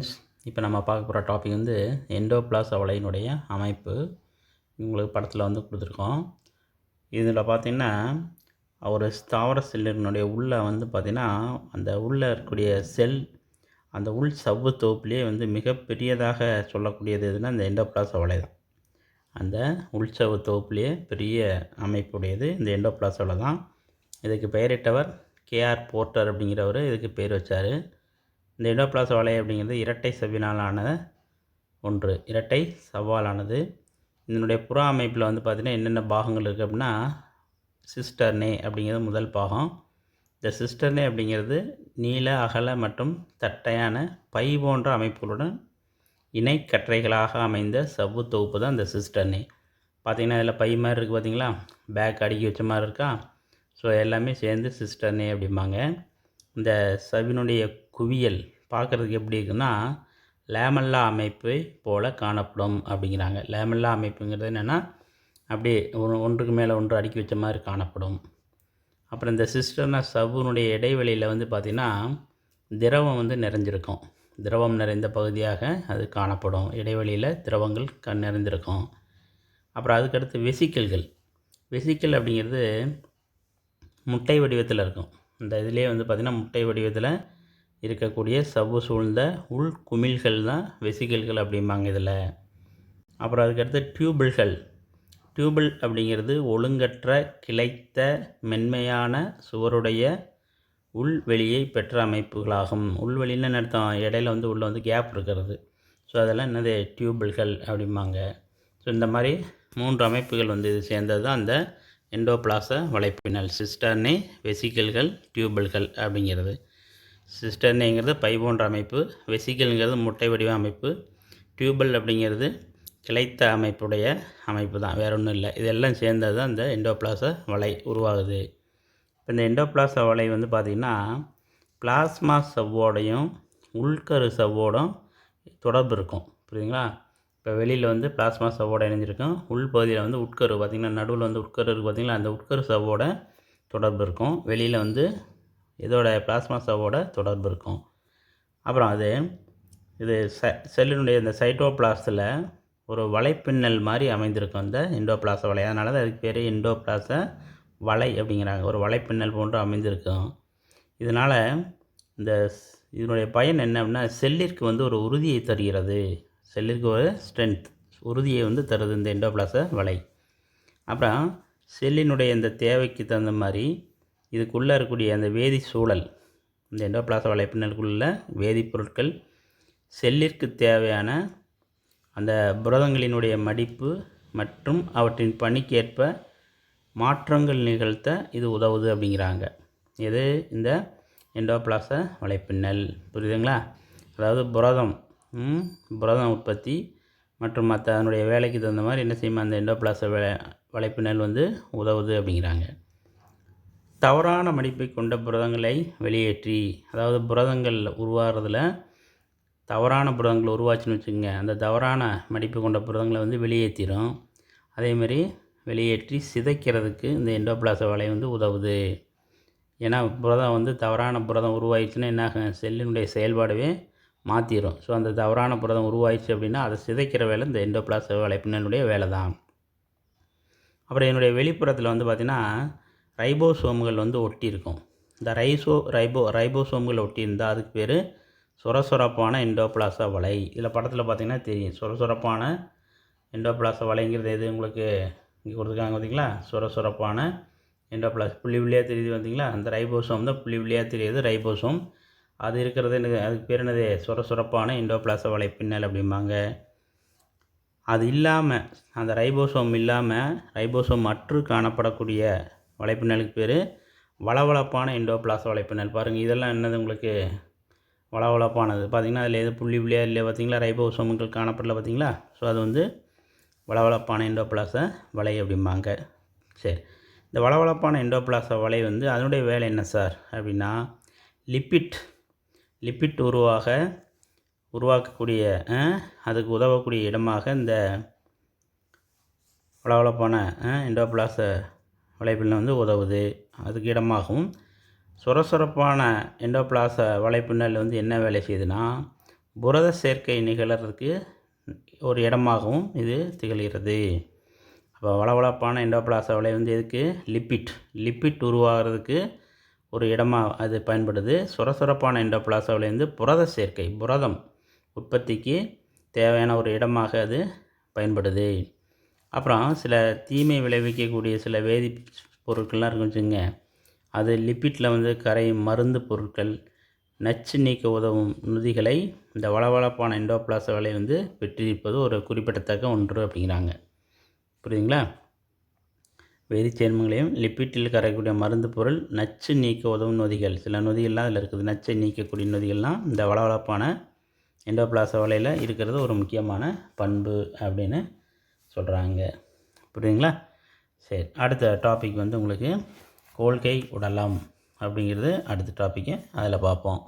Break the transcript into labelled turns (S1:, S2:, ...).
S1: Friends இப்போ நம்ம பார்க்க போகிற டாபிக் வந்து எண்டோபிளாஸ் அவளையினுடைய அமைப்பு. உங்களுக்கு படத்தில் வந்து கொடுத்துருக்கோம். இதில் பார்த்திங்கன்னா ஒரு ஸ்தாவர செல்லினுடைய உள்ளே வந்து பார்த்திங்கன்னா அந்த உள்ளே இருக்கக்கூடிய செல் அந்த உள் சவ்வு தொகுப்புலேயே வந்து மிகப்பெரியதாக சொல்லக்கூடியது எதுனா இந்த எண்டோபிளாஸ் அவளை தான். அந்த உள்சவ்வு தொகுப்புலேயே பெரிய அமைப்புடையது இந்த எண்டோபிளாஸ் அவளை தான். இதுக்கு பெயரிட்டவர் கேஆர் போர்ட்டர் அப்படிங்கிறவர் இதுக்கு பேர் வச்சார். இந்த எண்டோபிளாஸ் வலை அப்படிங்கிறது இரட்டை செவ்வினாலான ஒன்று. இரட்டை சவாலானது. இதனுடைய புற அமைப்பில் வந்து பார்த்திங்கன்னா என்னென்ன பாகங்கள் இருக்குது அப்படின்னா சிஸ்டர்னே அப்படிங்கிறது முதல் பாகம். இந்த சிஸ்டர்னே அப்படிங்கிறது நீல அகல மற்றும் தட்டையான பை போன்ற அமைப்புகளுடன் இணை கற்றைகளாக அமைந்த சவ்வு தொகுப்பு தான் இந்த சிஸ்டர்னே. பார்த்திங்கன்னா இதில் பை மாதிரி இருக்குது பார்த்தீங்களா? பேக் அடுக்கி வச்ச மாதிரி இருக்கா? ஸோ எல்லாமே சேர்ந்து சிஸ்டர்னே அப்படிம்பாங்க. இந்த சவினுடைய குவியல் பார்க்குறதுக்கு எப்படி இருக்குன்னா லேமல்லா அமைப்பை போல் காணப்படும் அப்படிங்கிறாங்க. லேமல்லா அமைப்புங்கிறது என்னென்னா அப்படியே ஒன்றுக்கு மேலே ஒன்று அடுக்கி வச்ச மாதிரி காணப்படும். அப்புறம் இந்த சிஸ்டர்னா சவ்வுனுடைய இடைவெளியில் வந்து பார்த்திங்கன்னா திரவம் வந்து நிறைஞ்சிருக்கும். திரவம் நிறைந்த பகுதியாக அது காணப்படும். இடைவெளியில் திரவங்கள் க நிறைந்திருக்கும். அப்புறம் அதுக்கடுத்து வெசிக்கல்கள். வெசிக்கல் அப்படிங்கிறது முட்டை வடிவத்தில் இருக்கும். இந்த இதிலே வந்து பார்த்திங்கன்னா முட்டை வடிவத்தில் இருக்கக்கூடிய சவ்வு சூழ்ந்த உள் குமிழ்கள் தான் வெசிகல்கள் அப்படிம்பாங்க இதில். அப்புறம் அதுக்கடுத்து டியூபிள்கள். டியூபிள் அப்படிங்கிறது ஒழுங்கற்ற கிளைத்த மென்மையான சுவருடைய உள்வெளியை பெற்ற அமைப்புகளாகும். உள்வெளின்னு அர்த்தம்? இடையில வந்து உள்ளே வந்து கேப் இருக்கிறது. ஸோ அதெல்லாம் என்னது? டியூபிள்கள் அப்படிம்பாங்க. ஸோ இந்த மாதிரி மூன்று அமைப்புகள் வந்து இது சேர்ந்தது தான் அந்த எண்டோபிளாச வலைப்பினல் சிஸ்டர்னே வெசிக்கல்கள் டியூபிள்கள் அப்படிங்கிறது. சிஸ்டர்னிங்கிறது பை போன்ற அமைப்பு வெசிக்கல்ங்கிறது முட்டை வடிவ அமைப்பு டியூபல் அப்படிங்கிறது கிளைத்த அமைப்புடைய அமைப்பு தான் வேறு ஒன்றும் இல்லை. இதெல்லாம் சேர்ந்தது தான் இந்த எண்டோபிளாச வலை உருவாகுது. இப்போ இந்த எண்டோபிளாச வலை வந்து பார்த்திங்கன்னா பிளாஸ்மா சவ்வோடையும் உள்கரு சவ்வோடும் தொடர்பு இருக்கும். புரியுதுங்களா? இப்போ வெளியில் வந்து பிளாஸ்மா சவ்வோட இணைஞ்சிருக்கும் உள் பகுதியில் வந்து உட்கரு பார்த்திங்கன்னா நடுவில் வந்து உட்கரு இருக்குது அந்த உட்கரு சவ்வோட தொடர்பு இருக்கும். வெளியில் வந்து இதோட பிளாஸ்மா சவ்வோட தொடர்பு இருக்கும். அப்புறம் அது இது ச செல்லினுடைய இந்த சைட்டோபிளாஸில் ஒரு வலைப்பின்னல் மாதிரி அமைந்திருக்கும் இந்த எண்டோபிளாச வலை. அதனால தான் அதுக்கு பேர் எண்டோபிளாச வலை அப்படிங்கிறாங்க. ஒரு வலைப்பின்னல் போன்று அமைந்திருக்கும். இதனால் இந்த இதனுடைய பயன் என்ன அப்படின்னா செல்லிற்கு வந்து ஒரு உறுதியை தருகிறது. செல்லிற்கு ஒரு ஸ்ட்ரென்த் உறுதியை வந்து தருது இந்த எண்டோபிளாச வலை. அப்புறம் செல்லினுடைய இந்த தேவைக்கு தகுந்த மாதிரி இதுக்குள்ளே இருக்கக்கூடிய அந்த வேதி சூழல் இந்த எண்டோபிளாச வலைப்பின்னலுக்குள்ள வேதிப்பொருட்கள் செல்லிற்கு தேவையான அந்த புரதங்களினுடைய மடிப்பு மற்றும் அவற்றின் பணிக்கேற்ப மாற்றங்கள் நிகழ்த்த இது உதவுது அப்படிங்கிறாங்க. இது இந்த எண்டோபிளாச வலைப்பின்னல். புரியுதுங்களா? அதாவது புரதம் புரதம் உற்பத்தி மற்றும் மற்ற அதனுடைய வேலைக்கு தகுந்த மாதிரி என்ன செய்யுமா அந்த எண்டோபிளாச வலைப்பின்னல் வந்து உதவுது அப்படிங்கிறாங்க. தவறான மடிப்பை கொண்ட புரதங்களை வெளியேற்றி அதாவது புரதங்கள் உருவாகிறதுல தவறான புரதங்கள் உருவாச்சுன்னு வச்சுக்கோங்க அந்த தவறான மடிப்பு கொண்ட புரதங்களை வந்து வெளியேற்றிடும் அதேமாதிரி வெளியேற்றி சிதைக்கிறதுக்கு இந்த எண்டோபிளாச வலை வந்து உதவுது. ஏன்னா புரதம் வந்து தவறான புரதம் உருவாயிடுச்சுன்னா என்ன ஆகும் செல்லினுடைய செயல்பாடவே மாற்றிடும் ஸோ அந்த தவறான புரதம் உருவாயிடுச்சு அப்படின்னா அதை சிதைக்கிற வேலை இந்த எண்டோபிளாச வலைப்பின்னனுடைய வேலை தான் அப்புறம் என்னுடைய வெளிப்புறத்தில் வந்து பார்த்திங்கன்னா ரைபோசோம்கள் வந்து ஒட்டியிருக்கும். இந்த ரைசோ ரைபோ ரைபோசோம்கள் ஒட்டியிருந்தால் அதுக்கு பேர் சுரசுரப்பான எண்டோபிளாசா வலை. இதில் படத்தில் பார்த்திங்கன்னா தெரியும். சுரசுரப்பான எண்டோபிளாசா வலைங்கிறது எது? உங்களுக்கு இங்கே கொடுத்துருக்காங்க பார்த்தீங்களா சுரசுரப்பான எண்டோபிளாஸ் புள்ளி புள்ளியாக தெரியுது பார்த்தீங்களா அந்த ரைபோசோம் தான் புள்ளி புள்ளியாக தெரியுது. ரைபோசோம். அது இருக்கிறது எனக்கு அதுக்கு பேர் என்னது? சுரசுரப்பான இண்டோபிளாசா வலை பின்னல் அப்படிம்பாங்க. அது இல்லாமல் அந்த ரைபோசோம் இல்லாமல் ரைபோசோம் மற்று காணப்படக்கூடிய வலைப்பின்னலுக்கு பேர் வளவளப்பான எண்டோபிளாச வலைப்பின்னல் பாருங்கள் இதெல்லாம் என்னது உங்களுக்கு? வளவளப்பானது. பார்த்திங்கன்னா அதில் எது புள்ளி புள்ளியாக இல்லை பார்த்திங்களா ரைபோசோமுகள் காணப்படல பார்த்திங்களா ஸோ அது வந்து வளவளப்பான எண்டோபிளாச வலை அப்படிம்பாங்க. சரி. இந்த வளவளப்பான எண்டோபிளாச வலை வந்து அதனுடைய வேலை என்ன சார்? அப்படின்னா லிப்பிட் லிப்பிட் உருவாக உருவாக்கக்கூடிய அதுக்கு உதவக்கூடிய இடமாக இந்த வளவளப்பான எண்டோபிளாச வலைப்பின்னல் வந்து உதவுது. அதுக்கு இடமாகவும் சுரசுரப்பான எண்டோபிளாச வலைப்பின்னல் வந்து என்ன வேலை செய்யுதுன்னா புரத சேர்க்கை நிகழறதுக்கு ஒரு இடமாகவும் இது திகழ்கிறது. அப்போ வளவளப்பான எண்டோபிளாச வலை வந்து எதுக்கு? லிப்பிட். லிப்பிட் உருவாகிறதுக்கு ஒரு இடமாக அது பயன்படுது. சுரசுரப்பான எண்டோபிளாச வலை வந்து புரத சேர்க்கை புரதம் உற்பத்திக்கு தேவையான ஒரு இடமாக அது பயன்படுது. அப்புறம் சில தீமை விளைவிக்கக்கூடிய சில வேதி பொருட்கள்லாம் இருக்கும் வச்சுங்க அது லிப்பிட்டில் வந்து கரையும் மருந்து பொருட்கள் நச்சு நீக்க உதவும் நொதிகளை இந்த வளவளப்பான எண்டோபிளாச வலை வந்து பெற்றிருப்பது ஒரு குறிப்பிடத்தக்க ஒன்று அப்படிங்கிறாங்க. புரியுதுங்களா? வேதிச்சேர்மங்களையும் லிப்பிட்டில் கரையக்கூடிய மருந்து பொருள் நச்சு நீக்க உதவும் நொதிகள். சில நொதிகள்லாம் அதில் இருக்குது. நச்சை நீக்கக்கூடிய நொதிகள்லாம் இந்த வளவளப்பான எண்டோபிளாச வலையில் இருக்கிறது ஒரு முக்கியமான பண்பு அப்படின்னு சொல்கிறாங்க புரியுதுங்களா? சரி அடுத்த டாபிக் வந்து உங்களுக்கு கோல்கை உடலம் அப்படிங்கிறது அடுத்த டாப்பிக்கு அதில் பார்ப்போம்.